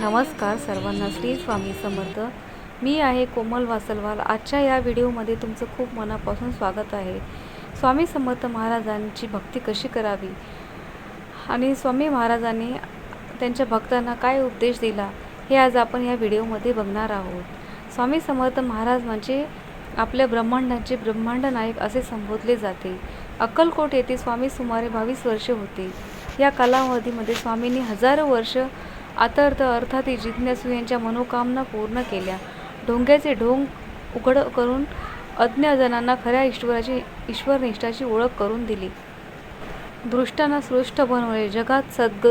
नमस्कार सर्वांना श्री स्वामी समर्थ. मी आहे कोमल वासलवाल. आजच्या या व्हिडिओमध्ये तुमचं खूप मनापासून स्वागत आहे. स्वामी समर्थ महाराजांची भक्ती कशी करावी? आणि स्वामी महाराजांनी त्यांच्या भक्तांना काय उपदेश दिला हे आज आपण या व्हिडिओमध्ये बघणार आहोत. स्वामी समर्थ महाराज म्हणजे आपल्या ब्रह्मांडाचे ब्रह्मांड नायक असे संबोधले जाते. अक्कलकोट येथे स्वामी सुमारे बावीस वर्षे होते. या कालावधीमध्ये स्वामींनी हजारो वर्ष आतर्थ अर्थाती जिज्ञासू यांच्या मनोकामना पूर्ण केल्या. ढोंग्याचे ढोंग उघड करून अज्ञजनांना खऱ्या ईश्वराची ईश्वरनिष्ठाची ओळख करून दिली. दृष्टांना सृष्ट बनवले. जगात सद्ग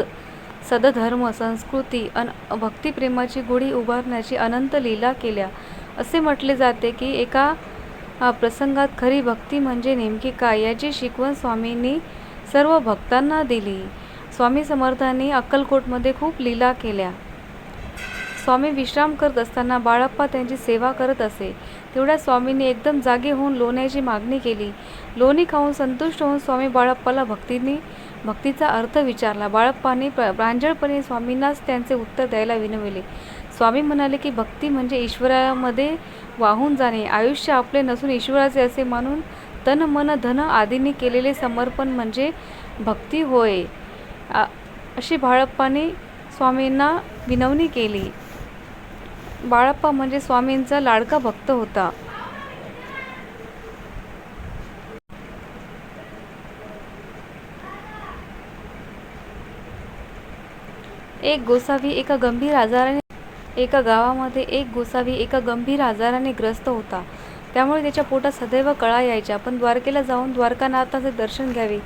सदधर्म संस्कृती अन भक्तिप्रेमाची गुढी उभारण्याची अनंत लीला केल्या. असे म्हटले जाते की एका प्रसंगात खरी भक्ती म्हणजे नेमकी काय याची शिकवण स्वामींनी सर्व भक्तांना दिली. स्वामी समर्थांनी अक्कलकोटमध्ये खूप लीला केल्या. स्वामी विश्राम करत असताना बाळप्पा त्यांची सेवा करत असे. तेवढ्या स्वामींनी एकदम जागे होऊन लोण्याची मागणी केली. लोणी खाऊन संतुष्ट होऊन स्वामी बाळप्पाला भक्तीने भक्तीचा अर्थ विचारला. बाळप्पाने प्रांजळपणे स्वामींनाच त्यांचे उत्तर द्यायला विनविले. स्वामी म्हणाले की भक्ती म्हणजे ईश्वरामध्ये वाहून जाणे. आयुष्य आपले नसून ईश्वराचे असे मानून तन मन धन आदींनी केलेले समर्पण म्हणजे भक्ती होय. अशी बाळप्पाने स्वामींना विनवणी केली. बाळप्पा म्हणजे स्वामींचा लाडका भक्त होता. एक गोसावी एका गंभीर आजाराने एका गावामध्ये एक गोसावी एका गंभीर आजाराने ग्रस्त होता. त्यामुळे त्याच्या पोटात सदैव कळा यायच्या. पण द्वारकेला जाऊन द्वारकानाथाचे दर्शन घ्यावे.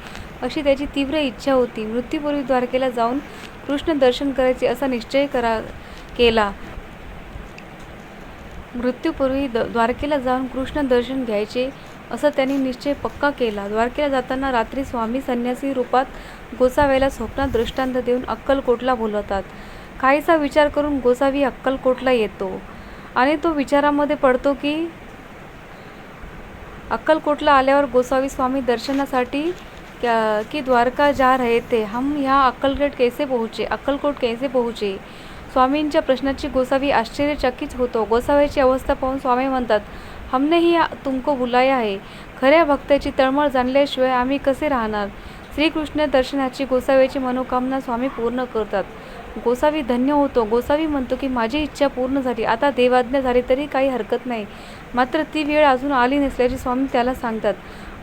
अशी त्याची तीव्र इच्छा होती. मृत्यूपूर्वी द्वारकेला जाऊन कृष्ण दर्शन करायचे असा निश्चय करा केला. मृत्यूपूर्वी द द्वारकेला जाऊन कृष्ण दर्शन घ्यायचे असं त्यांनी निश्चय पक्का केला. द्वारकेला जाताना रात्री स्वामी संन्यासी रूपात गोसाव्याला स्वप्नात दृष्टांत देऊन अक्कलकोटला बोलवतात. काहीसा विचार करून गोसावी अक्कलकोटला येतो आणि तो विचारामध्ये पडतो की अक्कलकोटला आल्यावर गोसावी स्वामी दर्शनासाठी कि द्वारका जा रहे थे. हम ह्या अक्कलकोट कैसे पोहोचे? अक्कलकोट कैसे पोहोचे? स्वामींच्या प्रश्नाची गोसावी आश्चर्यचकित होतो. गोसाव्याची अवस्था पाहून स्वामी म्हणतात हमने ही तुमको बुलाया आहे खऱ्या भक्ताची तळमळ जाणल्याशिवाय आम्ही कसे राहणार? श्रीकृष्ण दर्शनाची गोसाव्याची मनोकामना स्वामी पूर्ण करतात. गोसावी धन्य होतो. गोसावी म्हणतो की माझी इच्छा पूर्ण झाली. आता देवाज्ञा झाली तरी काही हरकत नाही. मात्र ती वेळ अजून आली नसल्याचे स्वामी त्याला सांगतात.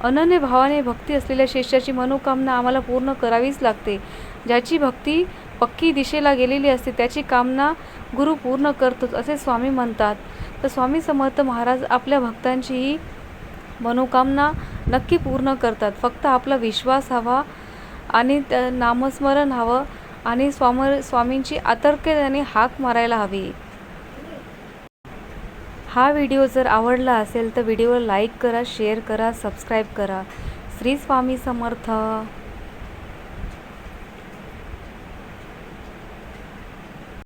अनन्य भावाने भक्ती असलेल्या शिष्याची मनोकामना आम्हाला पूर्ण करावीच लागते. ज्याची भक्ती पक्की दिशेला गेलेली असते त्याची कामना गुरु पूर्ण करतोच असे स्वामी म्हणतात. तर स्वामी समर्थ महाराज आपल्या भक्तांची ही मनोकामना नक्की पूर्ण करतात. फक्त आपला विश्वास हवा आणि त्या नामस्मरण हवं आणि स्वाम स्वामींची आतर्क्याने हाक मारायला हवी. हा व्हिडिओ जर आवडला असेल तर व्हिडिओला लाईक करा शेअर करा सबस्क्राईब करा. श्री स्वामी समर्थ.